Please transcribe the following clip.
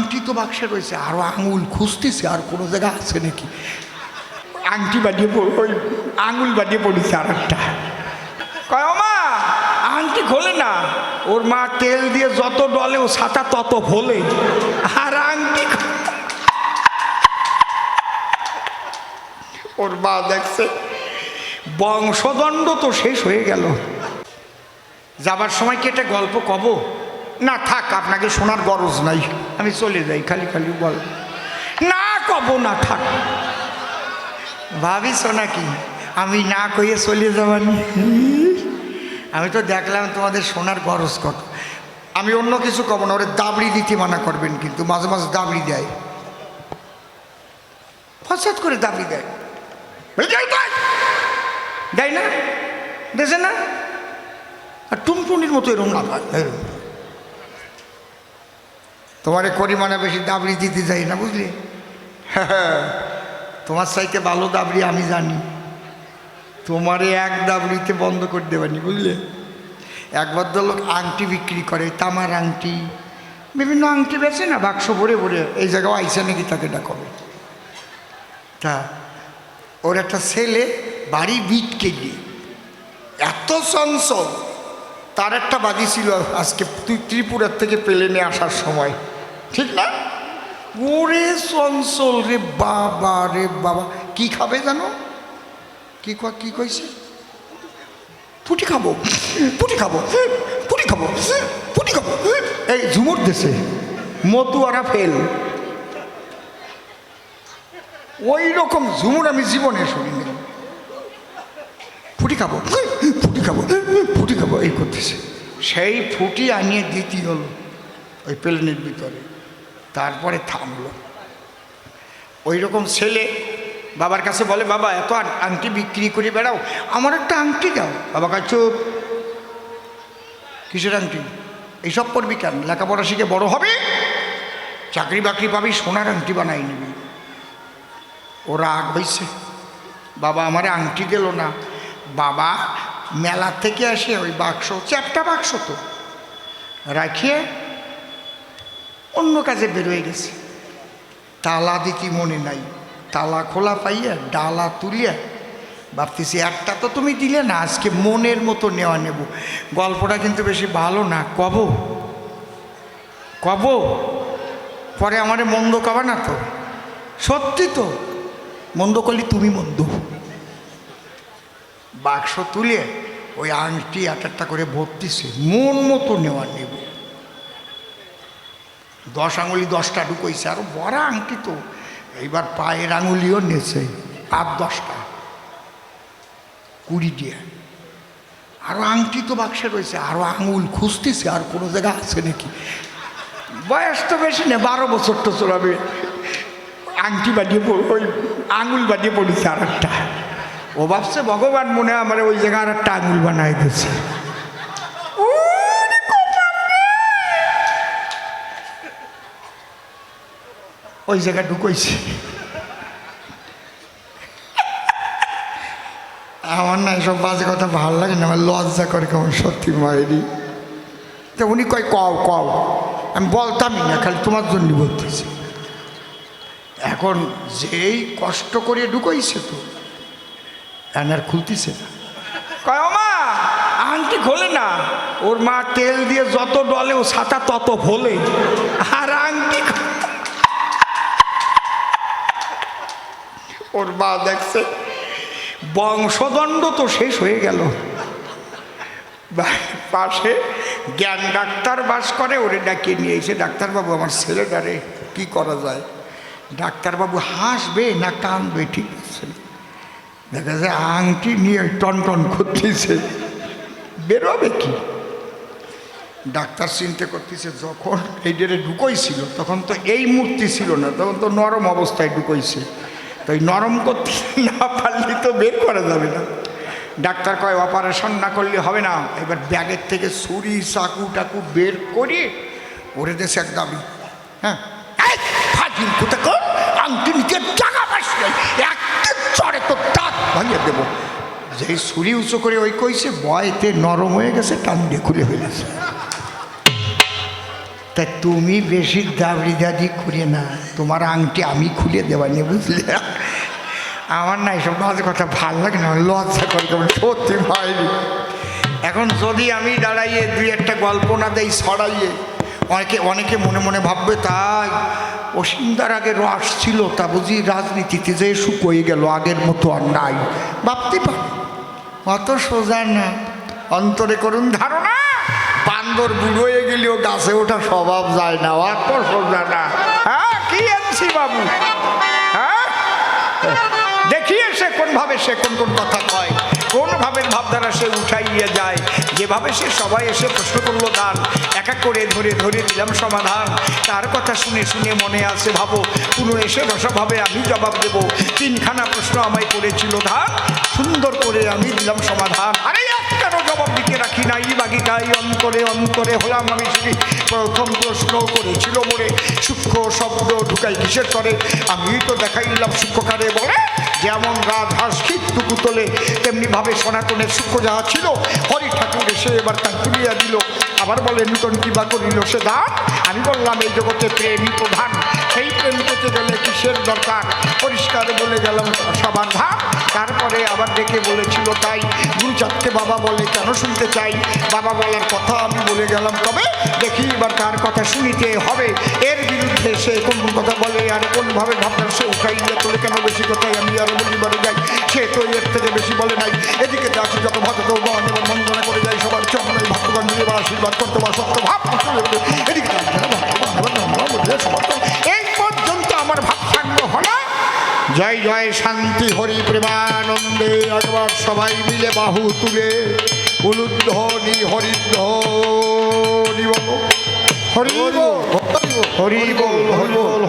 আংটি তো বাক্সে রয়েছে, আরও আঙুল খুঁজতেছে, আর কোনো জায়গা আছে নাকি? আংটি পড়- ওই আঙুল বানিয়ে পড়েছে আর একটা কয় মা আংটি খোলে না। ওর মা তেল দিয়ে যত ডলে, ও ছাতা তত ভোলে আর আংটি ওর মা দেখছে, বংশদণ্ড তো শেষ হয়ে গেল। যাবার সময় কি একটা গল্প কব? না, থাক, আপনাকে শোনার গরজ নাই। আমি চলে যাই, খালি খালি বল। না কব, না থাক। ভাবিস নাকি? আমি না কইয়ে চলে যাবানি আমি তো দেখলাম তোমাদের শোনার গরজ কত। আমি অন্য কিছু কব না, ওরে দাবড়ি দিতে মানা করবেন কিন্তু, মাঝে মাঝে দাবড়ি দেয়। ফসাদ করে দাবড়ি দেয়। দেয়। না? দেশে না? আর টুনটুনির মতো এরকম না এরকম তোমার করিমানা বেশি দাবড়ি দিতে যাই না বুঝলি? তোমার সাইতে ভালো দাবড়ি আমি জানি। তোমারে এক দাবড়িতে বন্ধ করে দেবানি বুঝলে? একবার এক ভদ্রলোক আংটি বিক্রি করে তামার আংটি। বিভিন্ন আংটি বেছে না বাক্স ভরে ভরে এই জায়গাও আইসে নাকি তাকে ডাকবে। তা ওর একটা ছেলে বাড়ি বিটকে গিয়ে এত চঞ্চল তার একটা বাদি ছিল আজকে তুই ত্রিপুরার থেকে প্লেনে আসার সময়। ঠিক না? ওরে চঞ্চল রে বাবা রে বাবা। কি খাবে জানো? কি ক- কি কইছে? পুটি খাব পুটি খাব পুটি খাব পুটি খাব। এই ঝুমুর দেশে, মতুয়ারা ফেল। ওই রকম ঝুমুর আমি জীবনে শুনিনি। ফুটি খাব ফুটি খাব ফুটি খাব, এই করতেছে। সেই ফুটি আনিয়ে দিতে হলো ওই প্লেনের ভিতরে। তারপরে থামলো। ওই রকম ছেলে বাবার কাছে বলে, বাবা, এত আংটি বিক্রি করে বেড়াও, আমার একটা আংটি দাও। বাবা কাছে চুপ। কিসের আংটি? এইসব করবি কেন? লেখাপড়া শিখে বড় হবে? চাকরি বাকরি পাবি, সোনার আংটি বানাই নিবি। ওরা আগ হয়েছে বাবা, আমার আংটি দিল না। বাবা মেলা থেকে আসে, ওই বাক্স, চ্যাপটা বাক্স তো। রাখিয়ে অন্য কাজে বেরোয় গেছে। তালা দিতি মনে নাই। তালা খোলা পাইয়া, ডালা তুলিয়া ভাবতেছি, একটা তো তুমি দিলে না, আজকে মনের মতো নেওয়া নেব। গল্পটা কিন্তু বেশি ভালো না, কব। কব? পরে আমারে মন্দ কবা না তো? সত্যি তো? মন্দ করলি তুমি মন্দ। বাক্স তুলে ওই আংটি এক একটা করে ভর্তিছে, মন মতো নেওয়া নেব। দশ আঙুলি দশটা ঢুকইছে আরও বড় আংটি তো। এইবার পায়ের আঙুলিও নেছে আর দশটা। কুড়ি দিয়ে। আরও আংটি তো বাক্সে রয়েছে আরও আঙুল খুঁজতেছে, আর কোনো জায়গা আছে নাকি? বয়স তো বেশি না, বারো বছর তো চলাবে আংটি পড়, ওই আঙুল বানিয়ে পড়েছে আর একটা ও ভাবছে, ভগবান মনে আমার ওই জায়গায় আর একটা আঙুল বানাই দিয়েছে। ওই জায়গায় ঢুকইছে। আমার না এসব বাজে কথা ভালো লাগে না, আমার লজ্জা করে কেমন সত্যি মায়েরই। তা উনি কয়, কও কও। আমি বলতামই না, খালি তোমার জন্য বলতেছি। এখন যেই কষ্ট করে ঢুকাইছে তো আর খুলতেছে না। কয় মা আংটি খোলে না। ওর মা তেল দিয়ে যত ডলে ও ছাতা তত ভোলে আর আংটি ওর মা দেখছে। বংশদণ্ড তো শেষ হয়ে গেল। পাশে জ্ঞান ডাক্তার বাস করে, ওরে ডাকিয়ে নিয়ে এসে ডাক্তারবাবু, আমার ছেলেটারে কি করা যায়? ডাক্তারবাবু হাসবে না কানবে ঠিক আছে। দেখা যায় আংটি নিয়ে টন টন করতেছে। বেরোবে কি? ডাক্তার চিনতে করতেছে, যখন এই ডেরে ঢুকইছিল, তখন তো এই মূর্তি ছিল না, তখন তো নরম অবস্থায় ঢুকইছে। তো এই নরম করতে না পারলে তো বের করা যাবে না। ডাক্তার কয় অপারেশন না করলে হবে না। এবার ব্যাগের থেকে ছুরি, চাকু টাকু বের করে ওরে দেশে দাবি। হ্যাঁ? আংটি নিতে টাকা পাস চড়ে তো দাঁত ভাঙিয়ে দেবো। যেই ছুরি উঁচু করে ওই কইছে, বয়তে নরম হয়ে গেছে, টান দিয়ে খুলে ফেলেছে। তা তুমি বেশি দাবড়ি দাদি করে না। তোমার আংটি আমি খুলে দেওয়া নিয়ে বুঝলে? আমার না এসব বাজে কথা ভালো লাগে না, লজ্জা করে সত্যি ভাইনি এখন যদি আমি দাঁড়াইয়ে দুই একটা গল্প না দেই ছড়াইয়ে, অনেকে অনেকে মনে মনে ভাববে, তাই অসীমদার আগে রস ছিল, তা বুঝি রাজনীতিতে যে শুকোয়ে গেল, আগের মতো আর নাই। ভাবতে পারি, অত সোজা না। অন্তরে করুন ধারণা। বান্দর বুড়ো হয়ে গেলেও গাছে ওঠা স্বভাব যায় না অত সোজা না। হ্যাঁ কি আনছি বাবু? হ্যাঁ? দেখিয়ে সে কোনভাবে, সে কোন কোন কথা কয় কোন ভাবের ভাবধারা সে উঠাইয়ে যায়। যেভাবে সে সবাই এসে প্রশ্ন করল দান এক এক করে ধরে ধরে দিলাম সমাধান। তার কথা শুনে শুনে মনে আছে, ভাবো কোনো এসে রসভাবে আমি জবাব দেব। তিনখানা প্রশ্ন আমায় করেছিল, ধান, সুন্দর করে আমি দিলাম সমাধান। আরে একটারও জবাব দিতে রাখি নাই? বাগিকাই অন্তরে অন্তরে হলাম আমি শুনি প্রথম প্রশ্ন করেছিল মোরে সূক্ষ্ম শব্দ ঢুকাই কিসের করে আমি তো দেখাইলাম সূক্ষ্মকারে বলে, যেমন রাজহাঁস টুকু তোলে, তেমনিভাবে সনাতনের সূক্ষ্ম যাহা ছিল, হরি ঠাকুর এসে এবার তা তুলিয়া দিল। আবার বলে, নূতন কিবা করিল সে দান? আমি বললাম, এই জগতে প্রেমই প্রধান। সেই প্রেম পেতে গেলে কিসের দরকার? পরিষ্কার বলে গেলাম, সবার ধান তারপরে আবার ডেকে বলেছিল, তাই গুরু চারটে বাবা বলে কেন শুনতে চাই? বাবা বলার কথা আমি বলে গেলাম, তবে দেখি এবার তার কথা শুনিতে হবে। এর বিরুদ্ধে সে কোন কোন কথা বলে আর কোনভাবে ভাবনা সে উঠাইয়া তোলে কেন বেশি কথাই? আমি আরও বলিবারে যাই, সে তো এর থেকে বেশি বলে নাই। এদিকে দেখি যত গণ এবং বন্দনা করে যাই, সবার চরণে আশীর্বাদ করতে সত্য ভাব। এই পর্যন্ত আমার হলো জয় জয় শান্তি হরি প্রেমানন্দে একবার সবাই মিলে বাহু তুলে উলুধ্বনি হরিধ্বনি বলো হরি বল হরি বল হরি বল